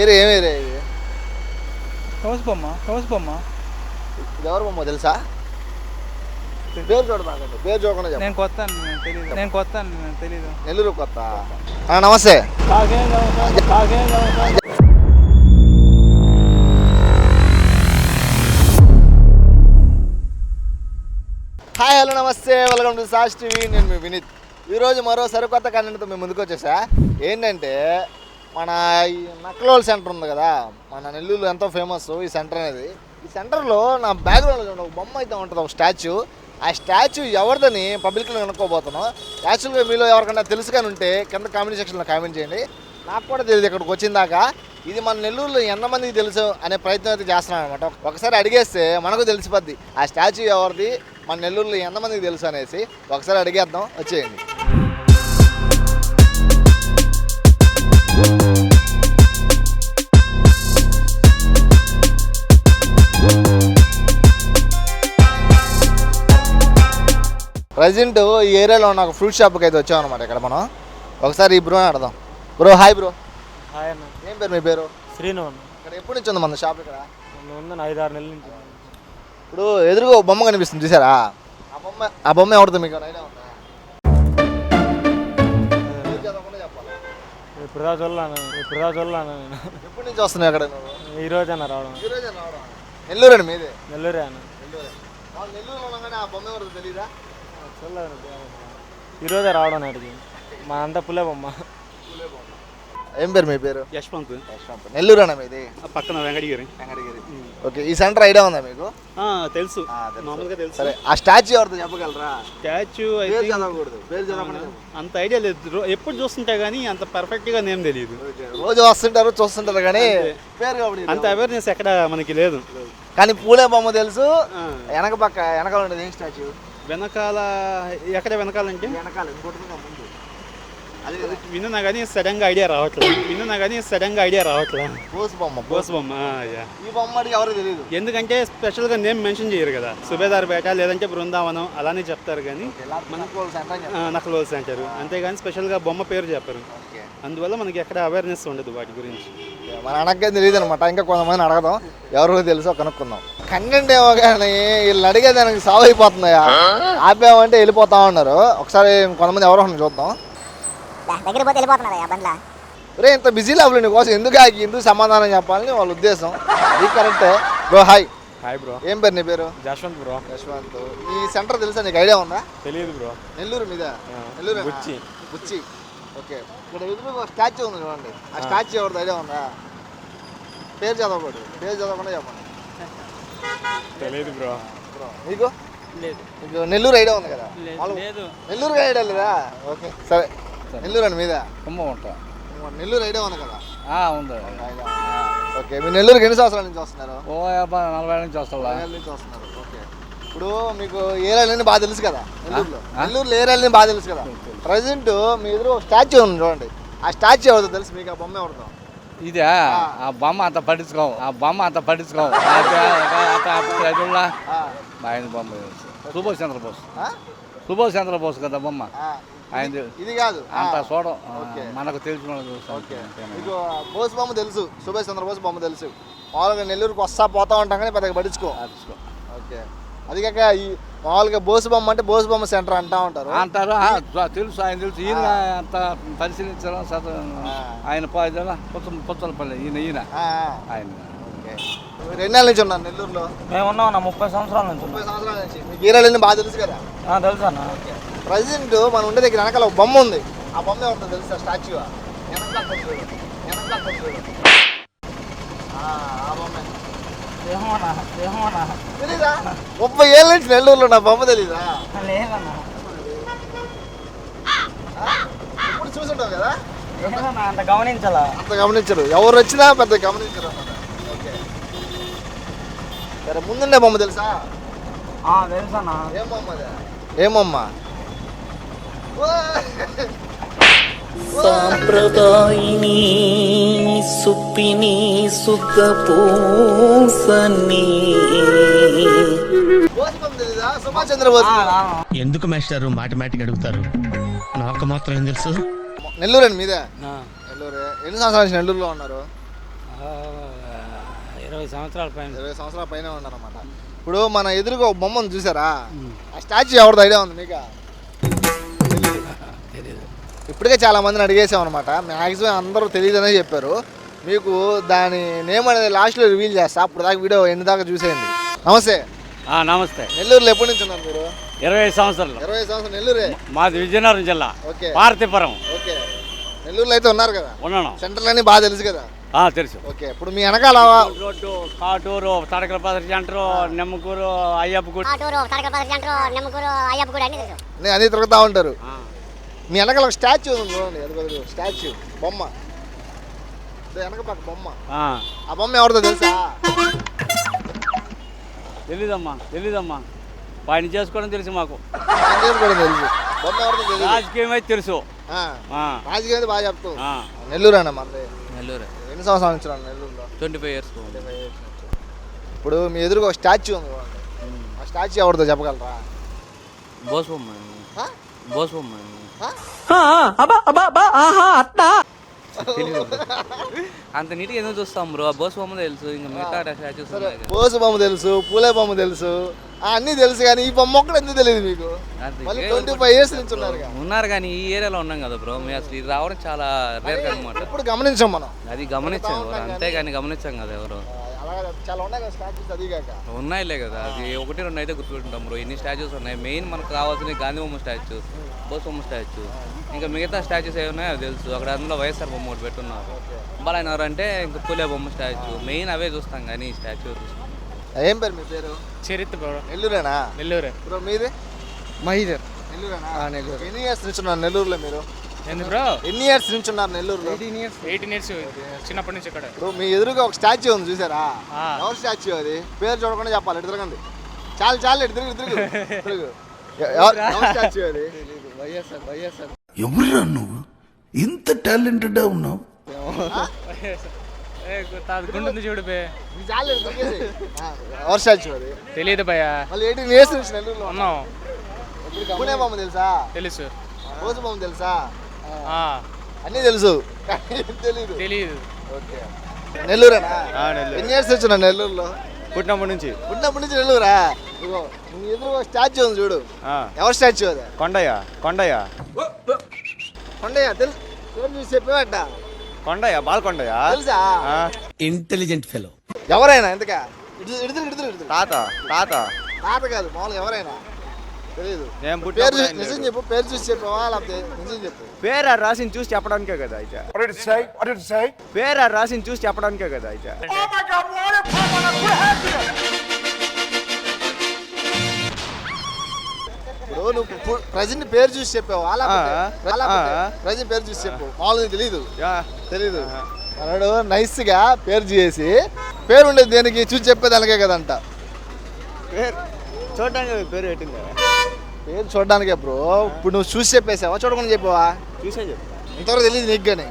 ఏరే ఏం ఏరే ఇది? హౌస్ బొమ్మ హౌస్ బొమ్మ. ఇది ఎవరు బొమ్మ తెలుసా? పేరు చూడబాకండి పేరు చూడకుండా నేను కొత్త అండి, నేను కొత్త నేను నెల్లూరు కొత్త. ఆ, నమస్తే. హాయ్ హలో నమస్తే. వెల్కమ్ టు సాస్ టీవీ నేను మీ వినీత్. ఈరోజు మరో సరికొత్త కంటెంట్తో మేము ముందుకు వచ్చేసా. ఏంటంటే మన ఈ నక్లోల్ సెంటర్ ఉంది కదా మన నెల్లూరులో ఎంతో ఫేమస్ ఈ సెంటర్ అనేది. ఈ సెంటర్లో నా బ్యాక్గ్రౌండ్లో ఒక బొమ్మ అయితే ఉంటుంది ఒక స్టాచ్యూ. ఆ స్టాచ్యూ ఎవరిదని పబ్లిక్లో కనుక్కోబోతున్నాం. యాక్చువల్గా మీలో ఎవరికైనా తెలుసు కానీ ఉంటే కింద కామెంట్ సెక్షన్లో కామెంట్ చేయండి. నాకు కూడా తెలియదు ఇక్కడికి వచ్చిన దాకా. ఇది మన నెల్లూరులో ఎంతమందికి తెలుసు అనే ప్రయత్నం అయితే చేస్తున్నాం అనమాట ఒకసారి అడిగేస్తే మనకు తెలిసిపోద్ది ఆ స్టాచ్యూ ఎవరిది మన నెల్లూరులో ఎంతమందికి తెలుసు అనేసి. ఒకసారి అడిగేద్దాం వచ్చేయండి. ప్రజెంట్ ఈ ఏరియాలో ఉన్న ఒక ఫ్రూట్ షాప్కి అయితే వచ్చాం అనమాట ఇక్కడ మనం. ఒకసారి ఈ బ్రోని అడదాం బ్రో హాయ్ బ్రో. హాయ్ అన్న. ఏం పేరు మీ పేరు? శ్రీను అన్న. ఇక్కడ ఎప్పటి నుంచి ఉంది మన షాప్ ఇక్కడ? ఐదు ఆరు నెలల నుంచి. ఇప్పుడు ఎదురుగా ఒక బొమ్మ కనిపిస్తుంది చూసారా? ఆ బొమ్మ ఆ బొమ్మ ఎవరితో మీకు? ఐడియా ఉందా. ఇప్పుడు దా ఇప్పుడు దా నేను. ఎప్పటి నుంచి వస్తున్నాయి అక్కడ ఈ రోజు అన్న రావడం. ఈ రోజే రావడం. నెల్లూరు అండి మీదే? నెల్లూరే అన్న. నెల్లూరే. వాళ్ళు నెల్లూరులో ఉండగానే ఆ బొమ్మ తెలీదా? చూడలేదు ఈ రోజే రావడం అడిగి మా అంతా పుల్లే బొమ్మ ఏం పేరు మీ పేరు? యశ్వంత్. నెల్లూరు అన్న మీది? ఆ పక్కన వెంకటగిరి. వెంకటగిరి. ఓకే ఈ సెంటర్ ఐడియా ఉందా మీకు? ఆ, తెలుసు. మామూలుగా తెలుసు. సరే ఆ స్టాచ్యూ ఎవరితో చెప్పగలరా? స్టాచ్యూ పేరు చదవకూడదు. పేరు చదవకుండా చెప్పు. అంత ఐడియా లేదు. ఎప్పుడు చూస్తుంటా కానీ అంత పర్ఫెక్ట్గా నేమ్ తెలియదు. రోజు వస్తుంటారు చూస్తుంటారు కానీ పేరు కాబట్టి అంత అవేర్నెస్ ఎక్కడ మనకి లేదు. కానీ పూలే బొమ్మ తెలుసు. వెనక పక్క వెనకాల ఉండేది ఏం స్టాచ్యూ? వెనకాల ఎక్కడ వెనకాలంటే వెనకాల ఇంకోటి ముందు. అది విన్నా కానీ సడన్గా ఐడియా రావట్లేదు. విన్నా కానీ సడన్గా ఐడియా రావట్లేదు. బోస్ బొమ్మ బోస్ బొమ్మ. ఈ బొమ్మ తెలియదు ఎందుకంటే స్పెషల్గా నేమ్ మెన్షన్ చేయరు కదా. సుబేదార్ పేట లేదంటే బృందావనం అలానే చెప్తారు కానీ మనకు సెంటర్ అంతేగాని స్పెషల్గా బొమ్మ పేరు చెప్పరు. అందువల్ల మనకి ఎక్కడ అవేర్నెస్ ఉండదు వాటి గురించి. మన అనకే తెలియదు అనమాట ఇంకా కొంతమంది అడగదాం. ఎవరికి తెలుసో కనుక్కుందాం. కంటెంట్ ఏమో కానీ వీళ్ళు అడిగే దానికి సాల్వ్ అయిపోతున్నాయా ఆపామంటే వెళ్ళిపోతా ఉన్నారు. ఒకసారి కొంతమంది ఎవరో చూద్దాం. దగ్గర పోతే వెళ్ళిపోతున్నారా బండ్ల. రే ఇంత బిజీ లేవు నీ కోసం. ఎందుకు ఆగి ఎందుకు సమాధానం చెప్పాలని వాళ్ళ ఉద్దేశం. ఇది కరెక్టే. Bro hi. Hi bro. ఏం పేరు నీ పేరు? జశ్వంత్ బ్రో. యశ్వంత్. ఈ సెంటర్ తెలుసా? నీకు ఐడియా ఉందా? తెలియదు బ్రో. నెల్లూరు మీద? నెల్లూరు బుచ్చి. బుచ్చి. ఓకే. ఇక్కడ ఎదురు ఒక స్టాచ్యూ ఉంది చూడండి. ఆ. స్టాచ్యూ ఎవరిది? ఐడియా ఉందా? పేరు చదవకూడదు పేరు చదవకుండా చెప్పండి. తెలియదు బ్రో. బ్రో మీకు? లేదు. మీకు నెల్లూరు ఐడియా ఉంది కదా? లేదు నెల్లూరు ఐడియా లేదా? ఓకే సరే. నెల్లూరు అండి మీద? ఉంటా. నెల్లూరు ఐడియా ఉంది కదా? ఉంది. ఓకే మీరు నెల్లూరుకి ఎన్ని సంవత్సరాల నుంచి వస్తున్నారు? ఓ యాభై నలభై నుంచి వస్తా ఏళ్ళ నుంచి వస్తున్నారు. ఓకే. ఇప్పుడు మీకు ఏరియాలన్నీ బాగా తెలుసు కదా? నెల్లూరులో. నెల్లూరులో ఏరియాలన్నీ బాగా తెలుసు కదా? ప్రజెంట్ మీ ఎదురు స్టాచ్యూ ఉంది చూడండి. ఆ స్టాచ్యూ ఎవరిదో తెలుసు? మీకు ఆ బొమ్మ ఎవరిదో? ఇదే? ఆ. బొమ్మ అంత పట్టించుకోవు ఆ బొమ్మ అంత పట్టించుకోవు ఆయన బొమ్మ తెలుసు. సుభాష్ చంద్రబోస్? సుభాష్ చంద్రబోస్ కదా బొమ్మ? ఆయన ఇది- కాదు. అంత చూడం. మనకు తెలిసిన? మీకు బోస్ బొమ్మ తెలుసు. సుభాష్ చంద్రబోస్ బొమ్మ తెలుసు. మామూలుగా నెల్లూరుకి వస్తా పోతా ఉంటాం కానీ పెద్దగా పట్టించుకో. పట్టించుకో. ఓకే. అది కాక ఈ మామూలుగా బోస్ బొమ్మ అంటే బోస్ బొమ్మ సెంటర్ అంటా ఉంటారు. అంటారు. తెలుసు ఆయన తెలుసు. ఈయన అంత పరిశీలించడం చదువు ఆయన పోయిదా పుచ్చ పుచ్చలపల్లి ఈయన ఈయన. ఆ, ఆయన. నెలల నుంచి ఉన్నారు నెల్లూరులో? మేము ఉన్నాం అన్న ముప్పై సంవత్సరాల నుంచి ముప్పై సంవత్సరాల నుంచి. మీకు ఏరియాలన్నీ బాగా తెలుసు కదా? తెలుసు అన్న. ప్రజెంట్ మనం ఉండే దగ్గర వెనకాల ఒక బొమ్మ ఉంది. ఆ బొమ్మ ఎవరితో తెలుసా? స్టాచ్యూ. వెనకాల. వెనకాల ఆ బొమ్మే. తెలీదా? ముప్పై ఏళ్ళ నుంచి నెల్లూరులో నా బొమ్మ తెలీదా? లేదన్నా. ఇప్పుడు చూసుంటావు కదా? అంత గమనించాలా. అంత గమనించరు. ఎవరు వచ్చినా పెద్ద గమనించరు అన్నమాట. ఓకే. సరే ముందుండే బొమ్మ తెలుసా? తెలుసన్నా. ఏం బొమ్మ అదే? ఏం బొమ్మ ఓ! సాంప్రదాయిని సుప్పిని సుఖ పూసని బోస్ బొమ్మ తెలీదా సుభాష్ చంద్రబోస్ ఎందుకు మాస్టారు మాటిమాటికి అడుగుతారు? నాకు మాత్రం ఏం తెలుసు? నెల్లూరు అండి మీదే నెల్లూరు. ఎన్ని సంవత్సరాల నుంచి నెల్లూరులో ఉన్నారు? ఇరవై సంవత్సరాల పైన. ఇరవై సంవత్సరాల పైన ఉన్నారన్నమాట. ఇప్పుడు మన ఎదురుగా ఒక బొమ్మను చూసారా? ఆ స్టాచ్యూ ఎవరిది ఐడియా ఉంది మీకు? ఇప్పటికే చాలా మందిని అడిగేసాం అనమాట మ్యాక్సిమం అందరూ తెలియదనే చెప్పారు. మీకు దాని నేమ్ అనేది లాస్ట్లో రివీల్ చేస్తా. అప్పుడు దాకా వీడియో ఎన్ని దాకా చూసేయండి. నమస్తే. నమస్తే. నెల్లూరులో ఎప్పటి నుంచి ఉన్నారు మీరు? ఇరవై సంవత్సరాలు. ఇరవై సంవత్సరం నెల్లూరే? మాది విజయనగరం జిల్లా. ఓకే. పార్తీపురం ఓకే. నెల్లూరులో అయితే ఉన్నారు కదా? ఉన్నాను. సెంటర్లు అన్నీ బాగా తెలుసు కదా? ఆ, తెలుసు. ఓకే. ఇప్పుడు మీ వెనకాల రోడ్డు కాటూరు తడకల పదరి సెంటరు నెమ్మకూరు అయ్యప్ప గుడి. ఆటూరు తడకపల్లి సెంటర్ నిమ్మకూరు అయ్యప్ప గుడి అన్ని తెలుసు. నేను అన్ని తిరుగుతూ ఉంటారు. మీ వెనకాల ఒక స్టాచ్యూ ఉంది చూడండి ఎదుగు స్టాచ్యూ బొమ్మ. వెనక పక్క బొమ్మ. ఆ, బొమ్మ ఎవరిదో తెలుసా? తెలీదమ్మా తెలీదమ్మా. పని చేసుకోవడం తెలుసు మాకు. కూడా తెలుసు. బొమ్మ ఎవరిదో తెలియదు రాజకీయం అయితే తెలుసు. ఆ, ఆ, రాజకీయం అయితే బాగా చెప్తావు. ఆ. నెల్లూరు అన్న మనది నెల్లూరు. ఎన్ని సంవత్సరాల నుంచి నెల్లూరులో? ట్వంటీ ఫైవ్ ఇయర్స్ ఇప్పుడు మీ ఎదురుగా ఒక స్టాచ్యూ ఉంది చూడండి. ఆ స్టాచ్యూ ఎవరిదో చెప్పగలరా? బోస్ బొమ్మ. ఆ? బోస్ బొమ్మ? అంత నీట్గా ఎందుకు చూస్తాం బ్రో బోస్ బొమ్మ తెలుసు ఇంకా మిగతా స్టాచ్యూస్ బోసు బొమ్మ తెలుసు పూలే బొమ్మ తెలుసు ఆ, అన్నీ తెలుసు కానీ ఈ బొమ్మ ఒక్కటి ఎందుకు తెలియదు మీకు మళ్ళీ ట్వంటీ ఫైవ్ ఇయర్స్ నుంచి ఉన్నారు. ఉన్నారు కానీ ఈ ఏరియాలో ఉన్నాం కదా బ్రో మేము అసలు ఇది రావడం చాలా రేర్ అనమాట ఎప్పుడు గమనించాం మనం అది గమనించాం ఎవరు అంతేగాని గమనించాం కదా ఎవరు చాలా ఉన్నాయి కదా స్టాచ్యూస్ అది కాక. ఉన్నాయిలే కదా అది ఒకటి రెండు అయితే గుర్తుపెట్టుకుంటాం బ్రో. ఎన్ని స్టాచ్యూస్ ఉన్నాయి? మెయిన్ మనకు కావాల్సిన గాంధీ బొమ్మ స్టాచ్యూ బోస్ బొమ్మ స్టాచ్యూ ఇంకా మిగతా స్టాచ్యూస్ ఏమి ఉన్నాయో అది తెలుసు. అక్కడ అందులో వైఎస్ఆర్ బొమ్మ ఒకటి పెట్టున్నారు. బలైనవారు అంటే ఇంకా పూలే బొమ్మ స్టాచ్యూ మెయిన్ అవే చూస్తాం కానీ ఈ స్టాచ్యూ చూస్తాం ఏం పేరు మీ పేరు? చరిత్ర బ్రో. నెల్లూరేనా? నెల్లూరు. బ్రో మీది? మహిదర్ నెల్లూరేనా? నెల్లూరు. ఎన్ని ఇయర్స్ నుంచి నెల్లూరులో మీరు? ఏంది బ్రో ఎన్ని ఇయర్స్ నుంచి ఉన్నారు నెల్లూరులో ఇయర్స్ ఎయిటీన్ ఇయర్స్ చిన్నప్పటి నుంచి ఇక్కడ. ఇప్పుడు మీ ఎదురుగా ఒక స్టాచ్యూ ఉంది చూసారా. ఎవరు స్టాచ్యూ అది? పేరు చూడకుండా చెప్పాలి ఇటు తిరగండి. చాలు చాలు ఇటు తిరుగు తిరుగు ఎవరు ఎవరు స్టాచ్యూ అది? వైఎస్ఆర్ వైఎస్ఆర్. ఎవరురా నువ్వు? ఇంత టాలెంటెడ్ ఉన్నావు. గుండు చూడు ఎవరు స్టాచ్యూ అది? తెలియదు భయ మళ్ళీ ఎయిటీన్ ఇయర్స్ నుంచి నెల్లూరులో ఉన్నాం పూణే బొమ్మ తెలుసా? తెలుసు. రోజు బొమ్మ తెలుసా? అన్నీ తెలుసు. తెలీదు. తెలియదు ఓకే. నెల్లూరేనా. ఎన్ని ఇయర్స్ వచ్చిన నెల్లూరులో? పుట్టినప్పటి నుంచి. ఉన్నప్పటి నుంచి నెల్లూరా? నీ ఎదురు స్టాచ్యూ ఉంది చూడు. ఆ, ఎవరు స్టాచ్యూ అది? కొండయ్య కొండయ్య. కొండయ్య తెలుసు పేరు చూసి చెప్పేవట కొండయ్య బాల్కొండయ్య. తెలుసా? ఆ, ఇంటెలిజెంట్ ఫెలో ఎవరైనా ఎందుకా ఇడుతురు ఇడుతురు ఇడుతురు తాత తాత. తాత కాదు మామూలుగా ఎవరైనా. తెలియదు పేరు చూసి నిజం. చెప్పు పేరు చూసి చెప్పావా లేకపోతే నిజం చెప్పు. పేరు చూసి చెప్పడానికే కదా అయితే. పేరు చూసి చెప్పడానికే కదా అయితే. ఇప్పుడు నువ్వు ప్రజెంట్ పేరు చూసి చెప్పావా ఆ, ఆ. ప్రజెంట్ పేరు చూసి చెప్పు మామూలుగా తెలియదు యా, తెలీదు. మనడు నైస్గా పేరు చేసి పేరు ఉండేది దేనికి? చూసి చెప్పేదానికే కదంట. పేరు చూడడానికి పేరు పెట్టింది? కదా. పేరు చూడడానికే బ్రో. ఇప్పుడు నువ్వు చూసి చెప్పేసావా? చూడకుండా చెప్పావా? చూసే చెప్పు. ఇంతవరకు తెలియదు నీకు కానీ.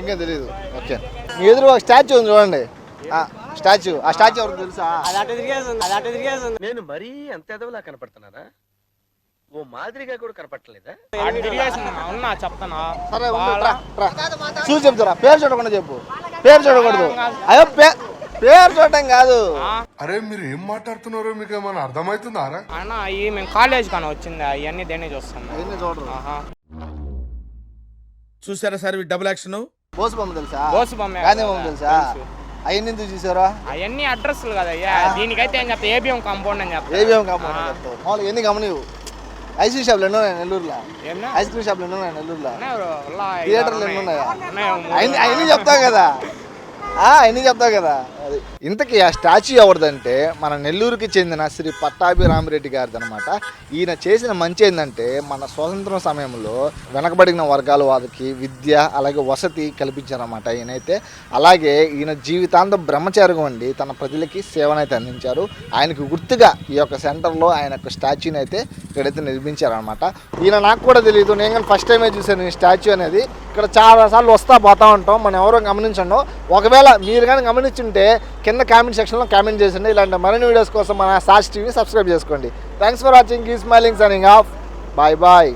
ఇంకా తెలియదు. ఓకే. మీ ఎదురు ఒక స్టాచ్యూ ఉంది చూడండి. స్టాచ్యూ. ఆ స్టాచ్యూ ఎవరికి తెలుసా? నేను మరీ అంత ఎదవలా కనపడుతున్నారా ఓ మాదిరిగా కూడా కనపడలేదా ఉన్నా చెప్తానా? సరే ఉండు, రా, రా. చూసి చెప్తారా? పేరు చూడకుండా చెప్పు. పేరు చూడకూడదు. అయ్యో పే- పేరు చూడటం కాదు. అరే మీరు ఏం మాట్లాడుతున్నారో మీకు ఏమైనా అర్థమవుతుందారా అన్న ఈ మేము కాలేజ్ కానీ వచ్చింది అవన్నీ దేన్ని చూస్తాం అవన్నీ చూడరు. చూసారా సార్ డబుల్ యాక్షన్ బోసు బొమ్మ తెలుసా? బోసు బొమ్మే గాంధీ. బొమ్మ తెలుసా? అవన్నీ ఎందుకు చూసారా అవన్నీ అడ్రస్లు కదా అయ్యా. దీనికైతే ఏం చెప్తా ఏబిఎం కాంపౌండ్ అని చెప్తా ఏబిఎం కాంపౌండ్ చెప్తావు. మామూలుగా ఎన్ని గమనివు? ఐస్ క్రీమ్ షాప్లు ఎన్నో నెల్లూరులో? ఐస్ క్రీమ్ షాప్లు ఎన్నో నెల్లూరులో? థియేటర్లు. ఎన్ని ఉన్నాయా అవన్నీ చెప్తావు కదా. ఆయన చెప్తావు కదా? అది. ఇంతకీ ఆ స్టాచ్యూ ఎవరిదంటే మన నెల్లూరుకి చెందిన శ్రీ పట్టాభిరామిరెడ్డి గారిది అనమాట ఈయన చేసిన మంచి ఏంటంటే మన స్వతంత్రం సమయంలో వెనకబడిన వర్గాల వారికి విద్య అలాగే వసతి కల్పించారన్నమాట ఈయనైతే. అలాగే ఈయన జీవితాంతం బ్రహ్మచారిగా ఉండి తన ప్రజలకి సేవనైతే అందించారు. ఆయనకు గుర్తుగా ఈ యొక్క సెంటర్లో ఆయన యొక్క స్టాచ్యూని అయితే ఇక్కడైతే నిర్మించారనమాట ఈయన నాకు కూడా తెలియదు నేను కానీ ఫస్ట్ టైమే చూశాను ఈ స్టాచ్యూ అనేది. ఇక్కడ చాలాసార్లు వస్తా పోతా ఉంటాం. మనం ఎవరో గమనించండు. ఒకవేళ మీరు కానీ గమనించుంటే కింద కామెంట్ సెక్షన్లో కామెంట్ చేసండి ఇలాంటి మరిన్ని వీడియోస్ కోసం మన సాక్షి టీవీని సబ్స్క్రైబ్ చేసుకోండి. థ్యాంక్స్ ఫర్ వాచింగ్ ఈ smiling signing off bye bye